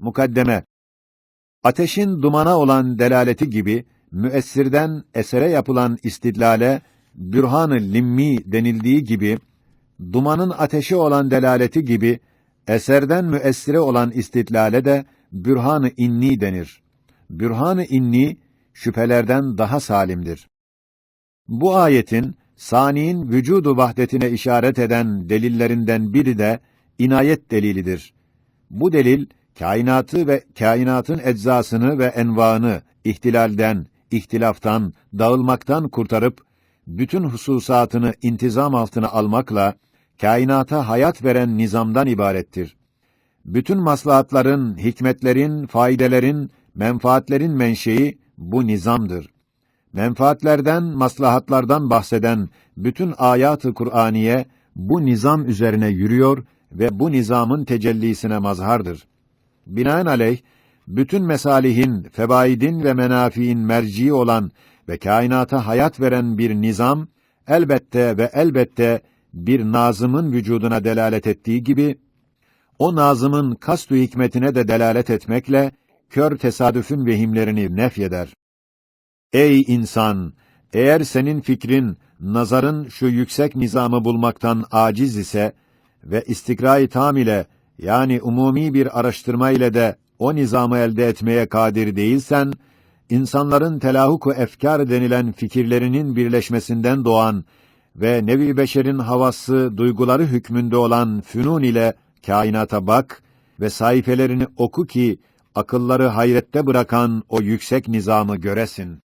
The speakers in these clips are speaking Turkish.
Mukaddeme Ateşin dumana olan delaleti gibi, müessirden esere yapılan istidlale, bürhan-ı limmi denildiği gibi, dumanın ateşi olan delaleti gibi, eserden müessire olan istidlale de, bürhan-ı inni denir. Bürhan-ı inni, şüphelerden daha salimdir. Bu ayetin, saniin vücudu vahdetine işaret eden delillerinden biri de, inayet delilidir. Bu delil, kainatı ve kainatın eczasını ve envaını ihtilalden, ihtilaftan, dağılmaktan kurtarıp bütün hususatını intizam altına almakla kainata hayat veren nizamdan ibarettir. Bütün maslahatların, hikmetlerin, faydelerin, menfaatlerin menşei bu nizamdır. Menfaatlerden, maslahatlardan bahseden bütün ayat-ı Kur'aniye bu nizam üzerine yürüyor ve bu nizamın tecellisine mazhardır. Binaenaleyh, bütün mesalihin, fevaidin ve menafiin merci olan ve kainata hayat veren bir nizam, elbette ve elbette bir nazımın vücuduna delalet ettiği gibi, o nazımın kastü hikmetine de delalet etmekle, kör tesadüfün vehimlerini nefyeder. Ey insan! Eğer senin fikrin, nazarın şu yüksek nizamı bulmaktan aciz ise ve istikra-i tam ile yani umumi bir araştırma ile de o nizamı elde etmeye kadir değilsen, insanların telahuku efkar denilen fikirlerinin birleşmesinden doğan ve nevi beşerin havası, duyguları hükmünde olan fünun ile kainata bak ve sayfelerini oku ki akılları hayrette bırakan o yüksek nizamı göresin.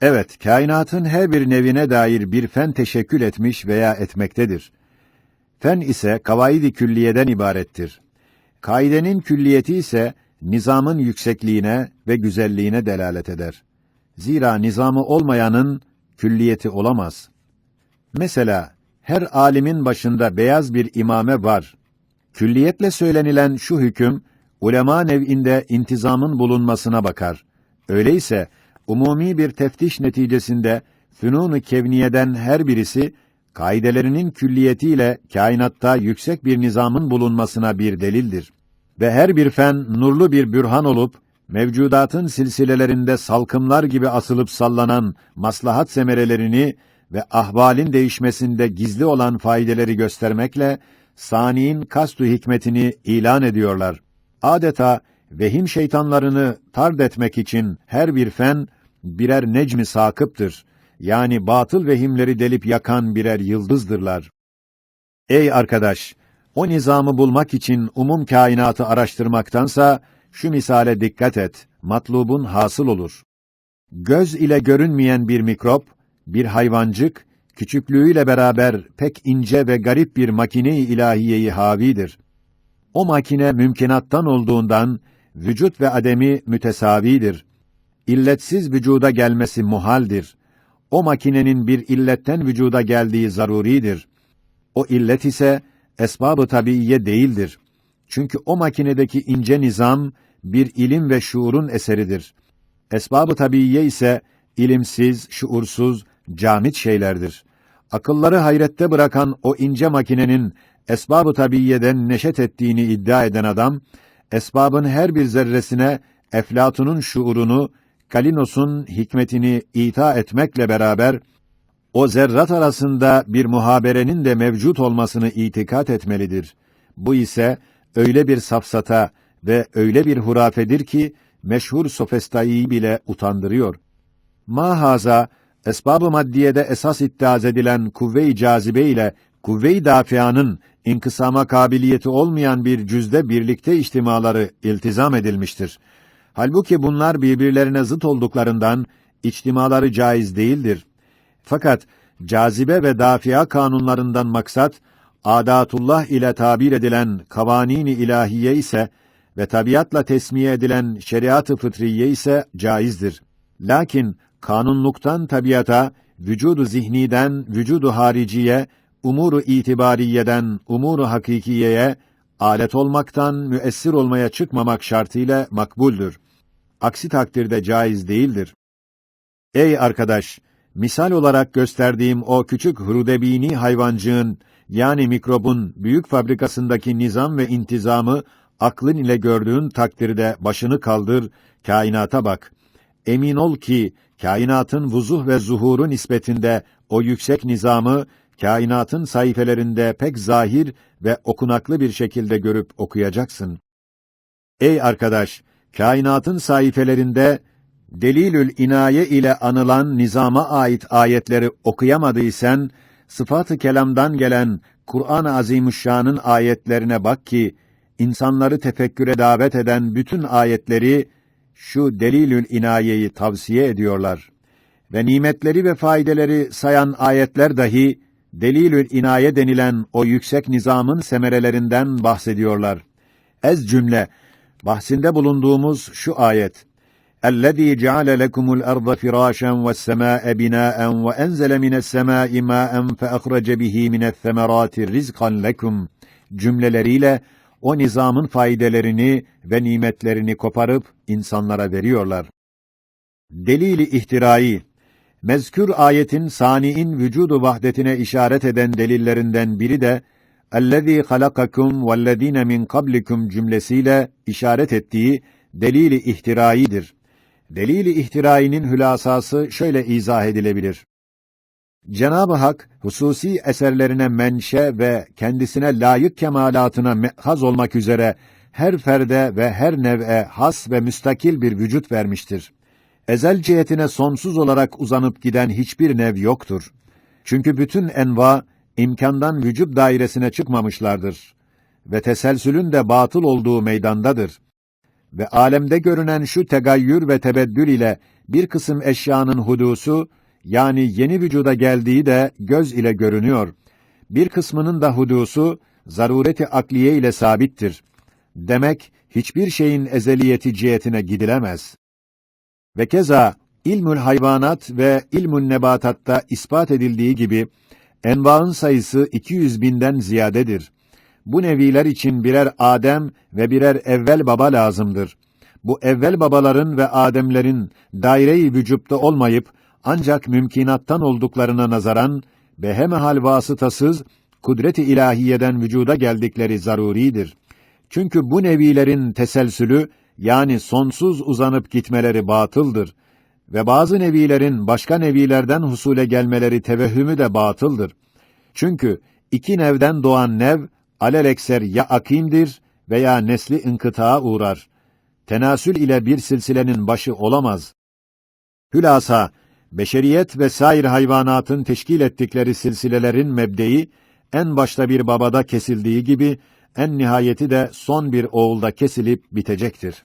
Evet, kainatın her bir nevine dair bir fen teşekkül etmiş veya etmektedir. Fen ise kavaidi külliyeden ibarettir. Kaidenin külliyeti ise nizamın yüksekliğine ve güzelliğine delalet eder. Zira nizamı olmayanın külliyeti olamaz. Mesela her alimin başında beyaz bir imame var. Külliyetle söylenilen şu hüküm ulema nev'inde intizamın bulunmasına bakar. Öyleyse umumi bir teftiş neticesinde fünun-ı kevniyeden her birisi kaidelerinin külliyetiyle kainatta yüksek bir nizamın bulunmasına bir delildir. Ve her bir fen nurlu bir bürhan olup mevcudatın silsilelerinde salkımlar gibi asılıp sallanan maslahat semerelerini ve ahvalin değişmesinde gizli olan faydeleri göstermekle saniin kastu hikmetini ilan ediyorlar. Adeta vehim şeytanlarını tard etmek için her bir fen birer necmi sakıptır. Yani batıl vehimleri delip yakan birer yıldızdırlar. Ey arkadaş, o nizamı bulmak için umum kainatı araştırmaktansa şu misale dikkat et. Matlubun hasıl olur. Göz ile görünmeyen bir mikrop, bir hayvancık küçüklüğüyle beraber pek ince ve garip bir makine-i ilahiyeyi havidir. O makine mümkinattan olduğundan vücut ve ademi mütesavidir. İlletsiz vücuda gelmesi muhaldir. O makinenin bir illetten vücuda geldiği zaruridir. O illet ise esbab-ı tabiiye değildir. Çünkü o makinedeki ince nizam bir ilim ve şuurun eseridir. Esbab-ı tabiiye ise ilimsiz, şuursuz, camit şeylerdir. Akılları hayrette bırakan o ince makinenin esbab-ı tabiiyeden neşet ettiğini iddia eden adam, esbabın her bir zerresine Eflatun'un şuurunu, Kalinos'un hikmetini ita etmekle beraber o zerrat arasında bir muhaberenin de mevcut olmasını itikat etmelidir. Bu ise öyle bir safsata ve öyle bir hurafedir ki meşhur sofestayı bile utandırıyor. Mahaza esbab-ı maddiyede esas iddiaz edilen kuvve-i cazibe ile kuvve-i dafianın inkısama kabiliyeti olmayan bir cüzde birlikte içtimaları iltizam edilmiştir. Halbuki bunlar birbirlerine zıt olduklarından içtimaları caiz değildir. Fakat cazibe ve dafia kanunlarından maksat adatullah ile tabir edilen kavanini ilahiye ise ve tabiatla tesmiye edilen şeriat-ı fıtriye ise caizdir. Lakin kanunluktan tabiata, vücudu zihniden vücudu hariciye, umuru itibariyeden umuru hakikiyeye alet olmaktan müessir olmaya çıkmamak şartıyla makbuldür. Aksi takdirde caiz değildir. Ey arkadaş, misal olarak gösterdiğim o küçük hrudebini hayvancığın yani mikrobun büyük fabrikasındaki nizam ve intizamı aklın ile gördüğün takdirde başını kaldır, kainata bak. Emin ol ki kainatın vuzuh ve zuhuru nispetinde o yüksek nizamı kainatın sayfelerinde pek zahir ve okunaklı bir şekilde görüp okuyacaksın. Ey arkadaş, kainatın sayfelerinde delilül inaye ile anılan nizama ait ayetleri okuyamadıysan, sıfat-ı kelamdan gelen Kur'an-ı Azimüşşan'ın ayetlerine bak ki, insanları tefekküre davet eden bütün ayetleri şu delilül inayeyi tavsiye ediyorlar. Ve nimetleri ve faydeleri sayan ayetler dahi delilül inaye denilen o yüksek nizamın semerelerinden bahsediyorlar. Ez cümle bahsinde bulunduğumuz şu ayet اَلَّذ۪ي جَعَلَ لَكُمُ الْأَرْضَ فِرَاشًا وَالسَّمَاءَ بِنَاءً وَاَنْزَلَ مِنَ السَّمَاءِ مَاءً فَأَخْرَجَ بِهِ مِنَ الثَّمَرَاتِ رِزْقًا لَكُمْ cümleleriyle o nizamın faydelerini ve nimetlerini koparıp insanlara veriyorlar. Delili ihtirai Mezkür ayetin saniin vücudu vahdetine işaret eden delillerinden biri de "Ellezî halakakum vellezîne min kablikum" cümlesiyle işaret ettiği delili ihtiraidir. Delili ihtirai'nin hülasası şöyle izah edilebilir. Cenab-ı Hak hususi eserlerine menşe ve kendisine layık kemalatına mehaz olmak üzere her ferde ve her nev'e has ve müstakil bir vücut vermiştir. Ezel cihetine sonsuz olarak uzanıp giden hiçbir nev yoktur. Çünkü bütün enva imkandan vücut dairesine çıkmamışlardır ve teselsülün de batıl olduğu meydandadır. Ve alemde görünen şu tegayyür ve tebeddül ile bir kısım eşyanın hudusu yani yeni vücuda geldiği de göz ile görünüyor. Bir kısmının da hudusu zarureti akliye ile sabittir. Demek hiçbir şeyin ezeliyeti cihetine gidilemez. Ve keza ilmül hayvanat ve ilmün nebatatta ispat edildiği gibi envaın sayısı 200 binden ziyadedir. Bu neviler için birer Adem ve birer evvel baba lazımdır. Bu evvel babaların ve Ademlerin daire-i vücutta olmayıp ancak mümkinattan olduklarına nazaran behemehal vasıtasız kudret-i ilahiyeden vücuda geldikleri zaruridir. Çünkü bu nevilerin teselsülü yani sonsuz uzanıp gitmeleri batıldır ve bazı nevilerin başka nevilerden husule gelmeleri tevehhümü de batıldır. Çünkü iki nevden doğan nev alelekser ya akimdir veya nesli inkıtağa uğrar. Tenasül ile bir silsilenin başı olamaz. Hülasa beşeriyet ve sair hayvanatın teşkil ettikleri silsilelerin mebdeyi en başta bir babada kesildiği gibi en nihayeti de son bir oğulda kesilip bitecektir.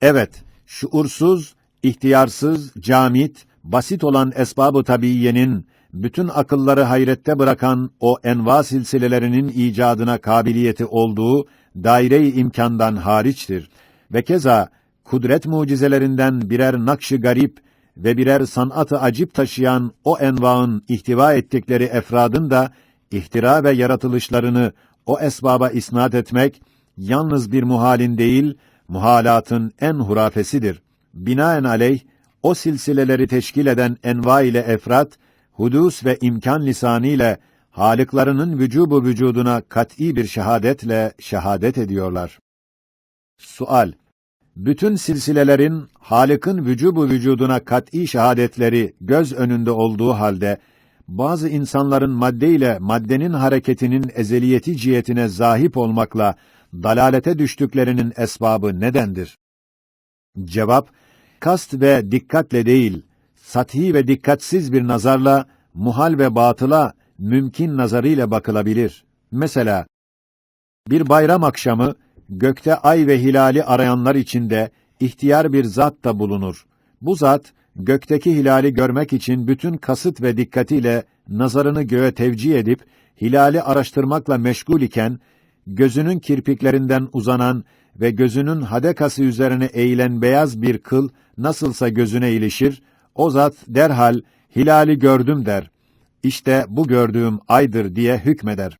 Evet, şuursuz, ihtiyarsız, camit, basit olan esbab-ı tabiiyenin bütün akılları hayrette bırakan o enva silsilelerinin icadına kabiliyeti olduğu daire-i imkandan hariçtir ve keza kudret mucizelerinden birer nakşı garip ve birer sanatı acip taşıyan o envaın ihtiva ettikleri efradın da ihtira ve yaratılışlarını o esbaba isnat etmek yalnız bir muhalin değil, muhalatın en hurafesidir. Binaenaleyh o silsileleri teşkil eden enva ile efrat hudus ve imkan lisanı ile vücubu vücuduna kat'î bir şehadetle şehadet ediyorlar. Sual bütün silsilelerin Halık'ın vücubu vücuduna kat'î şehadetleri göz önünde olduğu halde bazı insanların madde ile maddenin hareketinin ezeliyeti cihetine zahip olmakla dalalete düştüklerinin esbabı nedendir? Cevap kast ve dikkatle değil, sathi ve dikkatsiz bir nazarla muhal ve batıla mümkün nazarıyla bakılabilir. Mesela bir bayram akşamı gökte ay ve hilali arayanlar içinde ihtiyar bir zat da bulunur. Bu zat gökteki hilali görmek için bütün kasıt ve dikkatiyle nazarını göğe tevcih edip hilali araştırmakla meşgul iken gözünün kirpiklerinden uzanan ve gözünün hadekası üzerine eğilen beyaz bir kıl nasılsa gözüne ilişir, o zat derhal hilali gördüm der. İşte bu gördüğüm aydır diye hükmeder.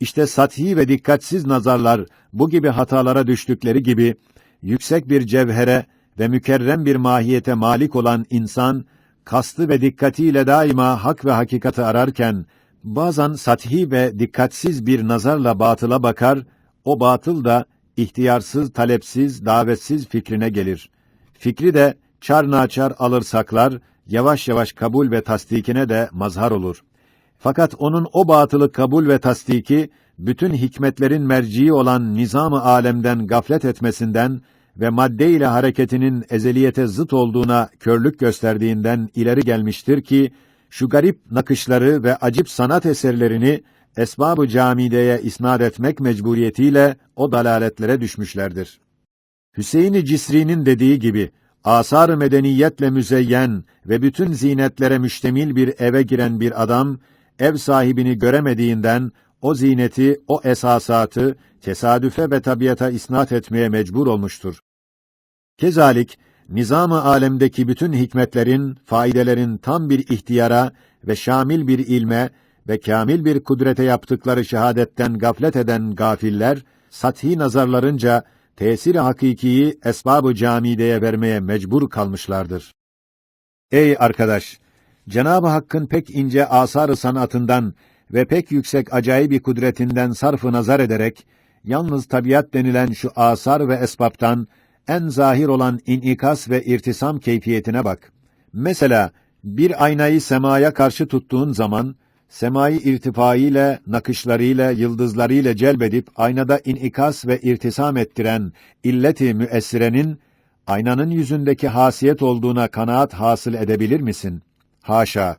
İşte sathi ve dikkatsiz nazarlar bu gibi hatalara düştükleri gibi yüksek bir cevhere ve mükerrem bir mahiyete malik olan insan kastı ve dikkatiyle daima hak ve hakikati ararken bazen sathi ve dikkatsiz bir nazarla batıla bakar, o batıl da ihtiyarsız, talepsiz, davetsiz fikrine gelir. Fikri de çar naçar alır saklar, yavaş yavaş kabul ve tasdikine de mazhar olur. Fakat onun o batılı kabul ve tasdiki, bütün hikmetlerin merciği olan nizam-ı alemden gaflet etmesinden ve madde ile hareketinin ezeliyete zıt olduğuna körlük gösterdiğinden ileri gelmiştir ki, şu garip nakışları ve acip sanat eserlerini esbab-ı camideye isnad etmek mecburiyetiyle o dalaletlere düşmüşlerdir. Hüseyin-i Cisri'nin dediği gibi, asar-ı medeniyetle müzeyyen ve bütün zinetlere müştemil bir eve giren bir adam, ev sahibini göremediğinden, o zineti, o esasatı, tesadüfe ve tabiata isnat etmeye mecbur olmuştur. Kezalik, nizam-ı alemdeki bütün hikmetlerin, faidelerin tam bir ihtiyara ve şamil bir ilme ve kamil bir kudrete yaptıkları şehadetten gaflet eden gafiller, sathi nazarlarınca tesir hakikiyi esbab-ı camideye vermeye mecbur kalmışlardır. Ey arkadaş! Cenab-ı Hakk'ın pek ince asar-ı sanatından ve pek yüksek acayip kudretinden sarfı nazar ederek, yalnız tabiat denilen şu asar ve esbaptan en zahir olan inikas ve irtisam keyfiyetine bak. Mesela bir aynayı semaya karşı tuttuğun zaman semayı irtifaiyle, nakışlarıyla, yıldızlarıyla celbedip aynada inikas ve irtisam ettiren illeti müessirenin aynanın yüzündeki hasiyet olduğuna kanaat hasıl edebilir misin? Haşa.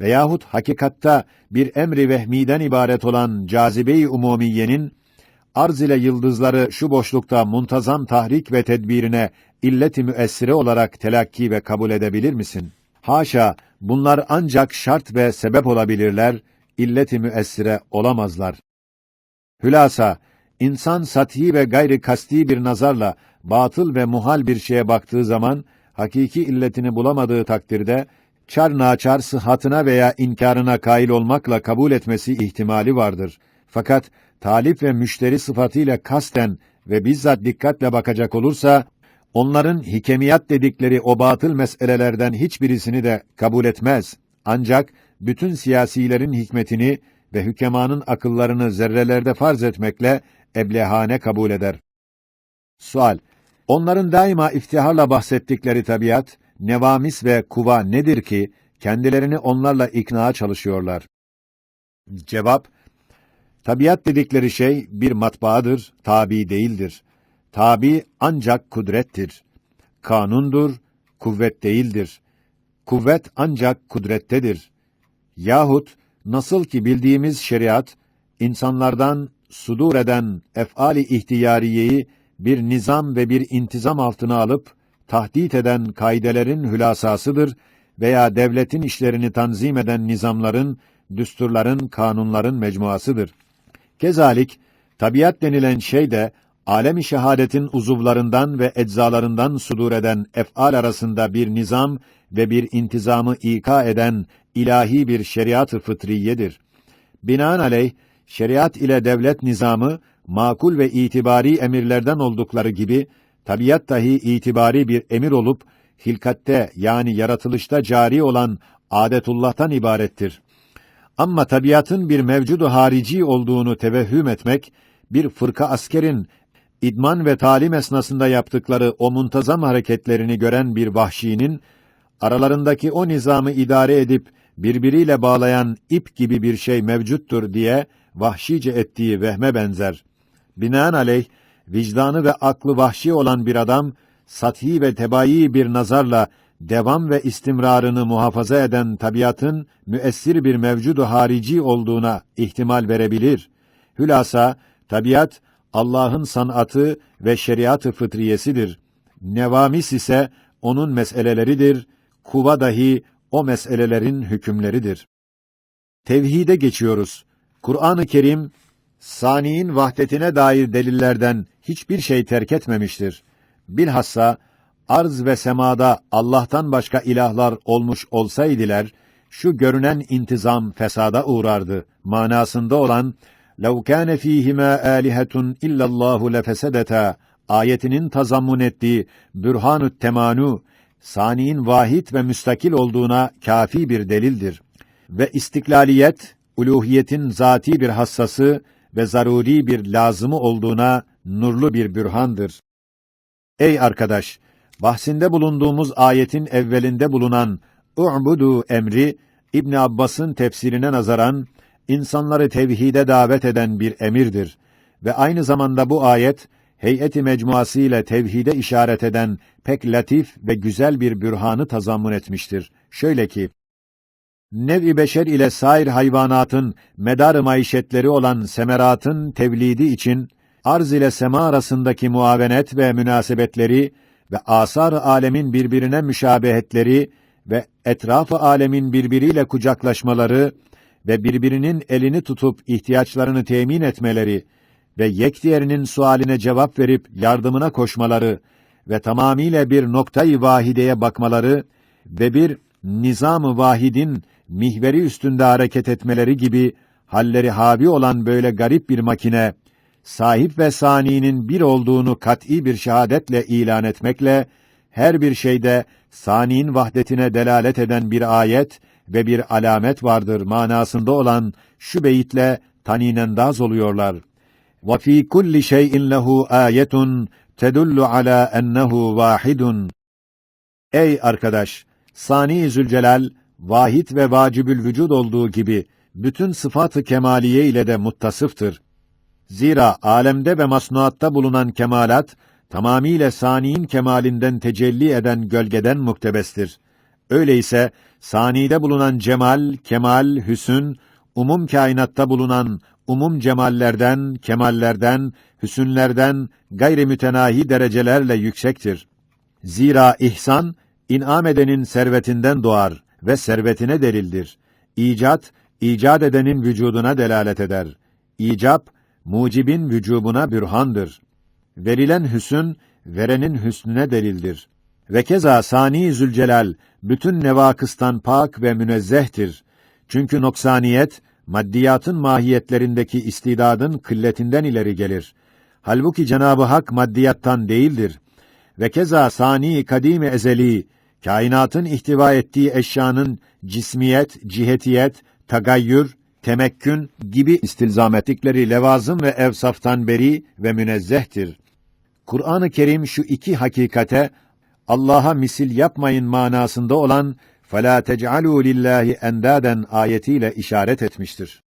Veyahut hakikatta bir emri vehmiden ibaret olan cazibe-i umumiyenin arz ile yıldızları şu boşlukta muntazam tahrik ve tedbirine illet-i müessire olarak telakki ve kabul edebilir misin? Haşa, bunlar ancak şart ve sebep olabilirler, illet-i müessire olamazlar. Hülasa, insan sathi ve gayri kasti bir nazarla batıl ve muhal bir şeye baktığı zaman hakiki illetini bulamadığı takdirde çar naçar sıhhatına veya inkarına kail olmakla kabul etmesi ihtimali vardır. Fakat talip ve müşteri sıfatıyla kasten ve bizzat dikkatle bakacak olursa, onların hikemiyat dedikleri o batıl meselelerden hiçbirisini de kabul etmez. Ancak bütün siyasilerin hikmetini ve hükemanın akıllarını zerrelerde farz etmekle eblehane kabul eder. Sual: Onların daima iftiharla bahsettikleri tabiat, nevamis ve kuva nedir ki kendilerini onlarla iknaa çalışıyorlar? Cevap: Tabiat dedikleri şey bir matbaadır, tabi değildir. Tabi ancak kudrettir. Kanundur, kuvvet değildir. Kuvvet ancak kudrettedir. Yahut nasıl ki bildiğimiz şeriat insanlardan sudur eden ef'ali ihtiyariyeyi bir nizam ve bir intizam altına alıp tahdit eden kaidelerin hülasasıdır veya devletin işlerini tanzim eden nizamların, düsturların, kanunların mecmuasıdır. Kezalik, tabiat denilen şey de, alemi şehadetin uzuvlarından ve eczalarından sudur eden ef'al arasında bir nizam ve bir intizamı ika eden ilahi bir şeriat-ı fıtriyedir. Binaenaleyh, şeriat ile devlet nizamı, makul ve itibari emirlerden oldukları gibi, tabiat dahi itibari bir emir olup, hilkatte yani yaratılışta cari olan adetullah'tan ibarettir. Ama tabiatın bir mevcudu harici olduğunu tevehhüm etmek, bir fırka askerin idman ve talim esnasında yaptıkları o muntazam hareketlerini gören bir vahşinin, aralarındaki o nizamı idare edip birbiriyle bağlayan ip gibi bir şey mevcuttur diye vahşice ettiği vehme benzer. Binaenaleyh, vicdanı ve aklı vahşi olan bir adam, sathi ve tebayi bir nazarla devam ve istimrarını muhafaza eden tabiatın müessir bir mevcudu harici olduğuna ihtimal verebilir. Hülasa tabiat Allah'ın sanatı ve şeriatı fıtriyesidir. Nevamis ise onun meseleleridir. Kuva dahi o meselelerin hükümleridir. Tevhide geçiyoruz. Kur'an-ı Kerim saniin vahdetine dair delillerden hiçbir şey terk etmemiştir. Bilhassa arz ve semada Allah'tan başka ilahlar olmuş olsaydılar, şu görünen intizam fesada uğrardı. Manasında olan لَوْ كَانَ ف۪يهِمَا آلِهَةٌ اِلَّا اللّٰهُ لَفَسَدَتَا ayetinin tazammun ettiği bürhanü temanu, saniin vahid ve müstakil olduğuna kafi bir delildir. Ve istiklaliyet, uluhiyetin zati bir hassası ve zaruri bir lazımı olduğuna nurlu bir bürhandır. Ey arkadaş, bahsinde bulunduğumuz ayetin evvelinde bulunan "U'budu" emri İbn Abbas'ın tefsirine nazaran insanları tevhide davet eden bir emirdir ve aynı zamanda bu ayet heyeti mecmuası ile tevhide işaret eden pek latif ve güzel bir bürhanı tazammun etmiştir. Şöyle ki nev-i beşer ile sair hayvanatın medar maişetleri olan semeratın tevlidi için arz ile sema arasındaki muavenet ve münasebetleri ve asar alemin birbirine müşabehetleri ve etrafı alemin birbiriyle kucaklaşmaları ve birbirinin elini tutup ihtiyaçlarını temin etmeleri ve yek diğerinin sualine cevap verip yardımına koşmaları ve tamamiyle bir noktayı vahideye bakmaları ve bir nizam-ı vahidin mihveri üstünde hareket etmeleri gibi halleri havi olan böyle garip bir makine sahip ve saniinin bir olduğunu kat'î bir şehadetle ilan etmekle her bir şeyde saniin vahdetine delalet eden bir ayet ve bir alamet vardır manasında olan şu beyitle taninendaz oluyorlar. وَفِي كُلِّ شَيْءٍ لَهُ آيَةٌ تَدُلُّ عَلَى أَنَّهُ وَاحِدٌ Ey arkadaş! Sani Zülcelal, vahid ve vacibül vücud olduğu gibi, bütün sıfat-ı kemaliye ile de muttasıftır. Zira alemde ve masnuatta bulunan kemalat, tamamiyle saniin kemalinden tecelli eden gölgeden muktebestir. Öyleyse, sanide bulunan cemal, kemal, hüsün, umum kainatta bulunan umum cemallerden, kemallerden, hüsünlerden gayri mütenahi derecelerle yüksektir. Zira ihsan, in'am edenin servetinden doğar ve servetine delildir. İcat, icat edenin vücuduna delalet eder. İcap, mucibin vücubuna bürhandır. Verilen hüsün, verenin hüsnüne delildir. Ve keza Sani Zülcelal, bütün nevakıstan pak ve münezzehtir. Çünkü noksaniyet, maddiyatın mahiyetlerindeki istidadın kılletinden ileri gelir. Halbuki Cenabı Hak maddiyattan değildir. Ve keza sani kadim ezeli kainatın ihtiva ettiği eşyanın cismiyet, cihetiyet, tagayyür, temekkün gibi istilzametlikleri levazım ve evsaftan beri ve münezzehtir. Kur'an-ı Kerim şu iki hakikate Allah'a misil yapmayın manasında olan فَلَا تَجْعَلُوا لِلّٰهِ اَنْدَادًا ayetiyle işaret etmiştir.